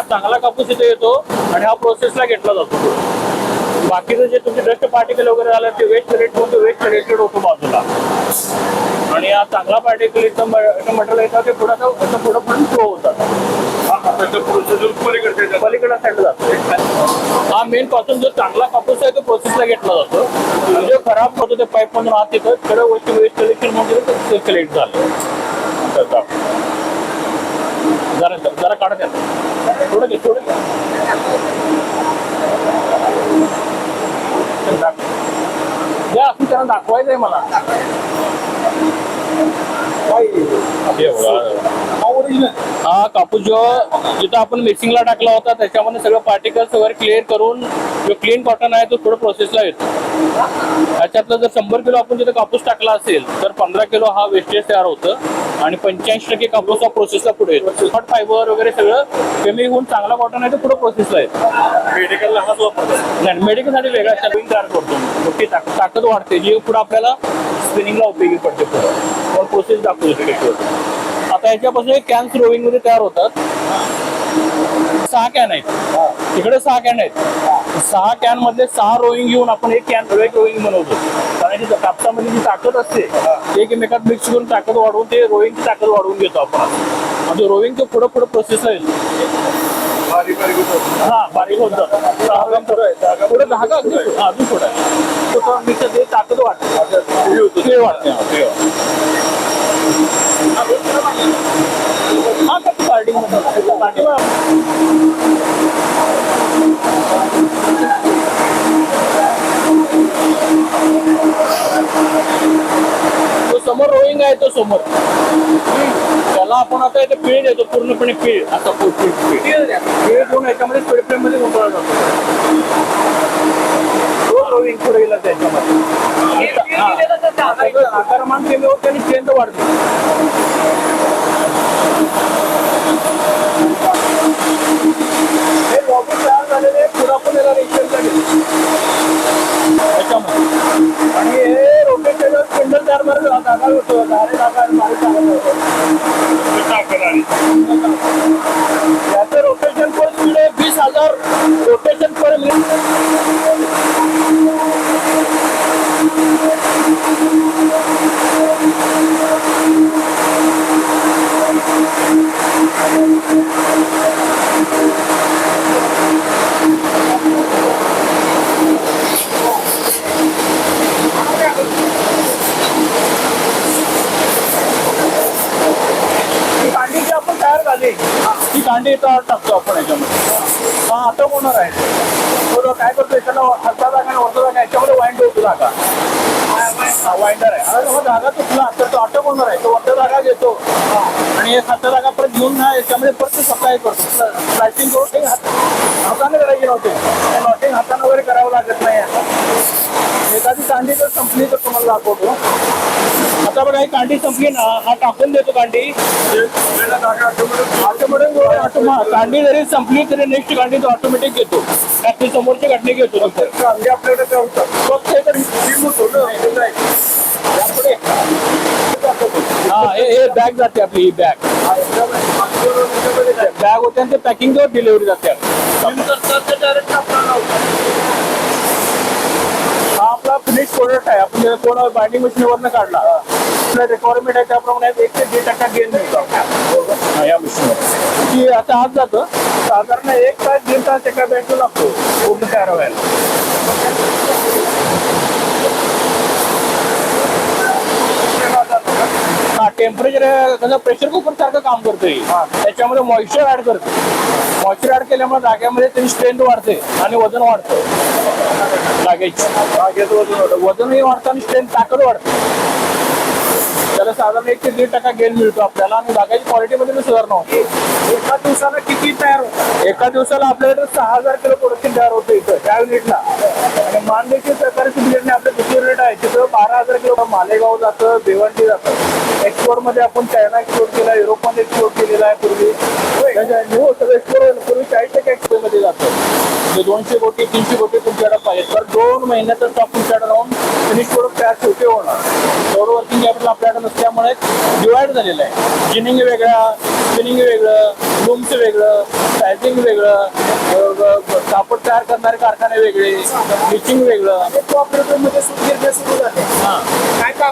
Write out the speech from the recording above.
हा चांगला कापूस इथे येतो आणि हा प्रोसेसला घेतला जातो. बाकीचं जे तुमचे डस्ट पार्टिकल वगैरे झालं ते वेस्ट होतं वेस्ट रिलेटेड होतो बाजूला. आणि हा चांगला पार्टिकल मटेरियल येतं ते पुढं असं- पुढं पुढे फ्लो होतात पलीकडे साईड जातो हा मेन पासून जो चांगला कापूस आहे तो प्रोसेसला घेतला जातो. जो खराब होतो ते पाईप मधून आत येतं. सगळ्या गोष्टी वेस्ट कलेक्शनमध्ये कलेक्ट झालं. जरा जरा काढत या थोडं घे द्या असं त्यांना दाखवायचंय मला हा कापूस जो जिथं आपण मिक्सिंगला टाकला होता त्याच्यामध्ये सगळं पार्टिकल्स वगैरे क्लिअर करून जो क्लीन कॉटन आहे तो थोडं प्रोसेसला येतो. त्याच्यातलं जर शंभर किलो आपण जिथं कापूस टाकला असेल तर पंधरा किलो हा वेस्टेज तयार होतं. आणि पंच्याऐंशी टक्के कापूस हा प्रोसेसला पुढे येतो. शॉर्ट फायबर वगैरे सगळं कमी होऊन चांगला कॉटन आहे तो पुढे प्रोसेसला येतो. मेडिकलला हाच वापरतात नाही मेडिकलसाठी वेगळा स्टॅबिंग तयार करतो मोठी ताक- ताकद वाढते. जी पुढे आपल्याला स्पिनिंगला उपयोगी पडते पुढे. प्रोसेस दाखवतो आता याच्यापासून कॅन्स रोविंगमध्ये तयार होतात. सहा कॅन आहेत. तिकडे सहा कॅन आहेत. सहा कॅन मधले सहा रोईंग घेऊन आपण एक कॅन एक रोईंग बनवतो कारण की कापसामध्ये जी ताकद असते ती एकमेकात मिक्स करून ताकद वाढवून ते रोईंगची ताकद वाढवून घेतो आपण म्हणजे रोईंग ते पुढे पुढे बारीक बारीक होतं. हा बारीक होत जातं पुढे धागा अगदी पुढे- हा, अजून पुढे आहे. तो थोडा मिक्सर ते ताकद वाटते हे होतं. ते वाटते हा, ते वाटते. हा का पार्टी पार्टी समोर रोईंग आहे तो समोर. त्याला आपण आता इथे पीळ देतो पूर्णपणे पीळ आता पीळ पीळ देऊन याच्यामध्ये स्पीड फ्रेममध्ये गुंतवला जातो तो रोईंग पुढे गेला त्याच्यामध्ये आकारमान कमी होते आणि स्ट्रेंथ वाढते हे लॉबी तयार झालेले पुढे आपण याला रिक्षेला त्याच्यामध्ये आणि हे रोटेशन स्पिंडल तयार करायला जागा होतो धारे जागा आणि बारीक जागा होतो ताकद आली. याचं रोटेशन पर स्पीड आहे वीस हजार रोटेशन पर मिनिट ही कांडी जी आपण तयार झाली दांडी तर टाकतो आपण याच्यामध्ये. हा आता होणार आहे. तो काय करतो याच्याला हातचा जागा आणि वरचा जागा याच्यामध्ये वाईंड होतो जागा वाईंडर आहे. आता जेव्हा जागा तुटला तर तो अटक होणार आहे. तो वरचा जागा घेतो. आणि एक हातचा जागा परत घेऊन ना याच्यामध्ये परत ते सप्लाय करतो. स्लायसिंग करून हाताने करायचे नव्हते. नॉटिंग हाताने वगैरे करावं लागत नाही. एखादी कांडी जर संपली तर तुम्हाला दाखवतो आता बघा ही कांडी संपली ना हा टाकून देतो कांडी ऑटोमॅटिक कांडी जरी संपली तरी नेक्स्ट कांडी तो ऑटोमॅटिक घेतो त्यात समोरची काढणी घेतो नंतर आपल्याकडे. फक्त हे हे. हा हे हे बॅग जाते आपली ही बॅग? बॅग होते आणि ते पॅकिंग डिलिव्हरी जाते टीम करतात ते direct आपल्याला लावतात. हा आपला फिनिश प्रोडक्ट आहे. आपण जे कोण बाइंडिंग मशीन वरनं काढला रिक्वायरमेंट आहे त्याप्रमाणे एक ते दीड टक्का गेन मिळतो. हा, या मशीनवर की आता आज जातं साधारण एक तास दीड तास एका बॅगला लागतो पूर्ण तयार व्हायला. हा टेम्परेचर कसं प्रेशर कुकर सारखं काम करतोय. त्याच्यामध्ये मॉइश्चर ऍड करतो मॉइश्चर ऍड केल्यामुळे जाग्यामध्ये त्याची स्ट्रेंथ वाढते आणि वजन वाढतं. जागेची जागेचं वजनही वाढतं आणि स्ट्रेंथ ताकद वाढते. त्याला साधारण एक ते दीड टक्का गेन मिळतो आपल्याला. आणि जागाची क्वालिटीमध्ये सुधारणा होते. एका दिवसाला किती तयार होतात? एका दिवसाला आपल्याकडे सहा हजार किलो प्रोडक्शन तयार होतं इथं त्या युनिटला आणि मानदेशी सहकारी युनिटने आपलं दुसरी युनिट आहे तिथं बारा हजार किलो मालेगाव जातं भिवंडी जातं. एक्सपोर्टमध्ये आपण चायना एक्सपोर्ट केला युरोपमध्ये एक्सपोर्ट केलेला आहे पूर्वी. त्याच्या- हो सगळं एक्सपोर्ट पूर्वी चाळीस टक्के एक्सपोर्टमध्ये जातं. म्हणजे दोनशे कोटी तीनशे कोटी तुमच्याकडे पाहिजे. तर दोन महिन्याचा स्टॉक तुमच्याकडे राहून फिनिश प्रोडक्ट तयार शेवटी होणार. तेवढं वर्किंग कॅपिटल आपल्याकडे नसल्यामुळे डिवाइड झालेलं आहे. जिनिंग वेगळा स्पिनिंग वेगळं लूमचं वेगळं सायझिंग वेगळं कापड तयार करणारे कारखाने वेगळे मिचिंग वेगळं. हा. काय